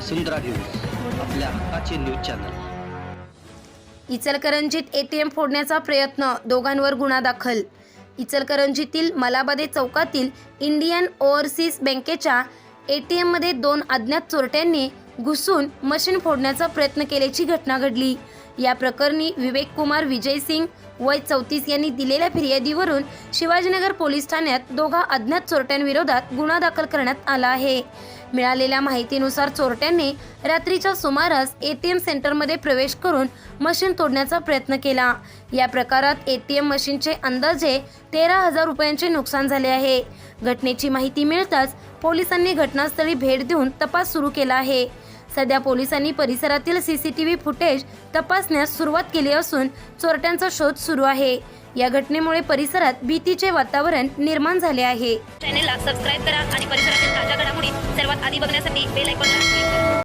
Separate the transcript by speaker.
Speaker 1: वसुंधरा news आपल्या हक्काचे news channel.
Speaker 2: इचलकरंजीत एटीएम फोडण्याचा प्रयत्न दोघांवर गुन्हा दाखल. इचलकरंजीतील मलाबादे चौकातील इंडियन ओव्हरसीज बँकेच्या एटीएममध्ये दोन अज्ञात चोरट्यांनी घुसून मशीन फोडण्याचा प्रयत्न केल्याची घटना घडली. या प्रकरणी विवेक कुमार विजय सिंग वय चौतीस यांनी दिलेल्या फिर्यादीवरून शिवाजीनगर पोलीस ठाण्यात दोघा अज्ञात चोरट्यांविरोधात गुन्हा दाखल करण्यात आला आहे. मिळालेल्या माहितीनुसार चोरट्यांनी रात्रीच्या सुमारास एटीएम सेंटरमध्ये प्रवेश करून मशीन तोडण्याचा प्रयत्न केला. या प्रकारात एटीएम मशीनचे अंदाजे तेरा हजार रुपयांचे नुकसान झाले आहे. घटनेची माहिती मिळताच पोलिसांनी घटनास्थळी भेट देऊन तपास सुरू केला आहे. सध्या पोलिसांनी परिसरातील सीसीटीव्ही फुटेज तपासण्यास सुरुवात केली असून चोरट्यांचा शोध सुरू आहे. या घटनेमुळे परिसरात भीतीचे वातावरण निर्माण झाले आहे.
Speaker 3: चॅनेलला सबस्क्राईब करा आणि परिसरातील ताज्या घडामोडी सर्वात आधी बघण्यासाठी बेल आयकॉनला क्लिक करा.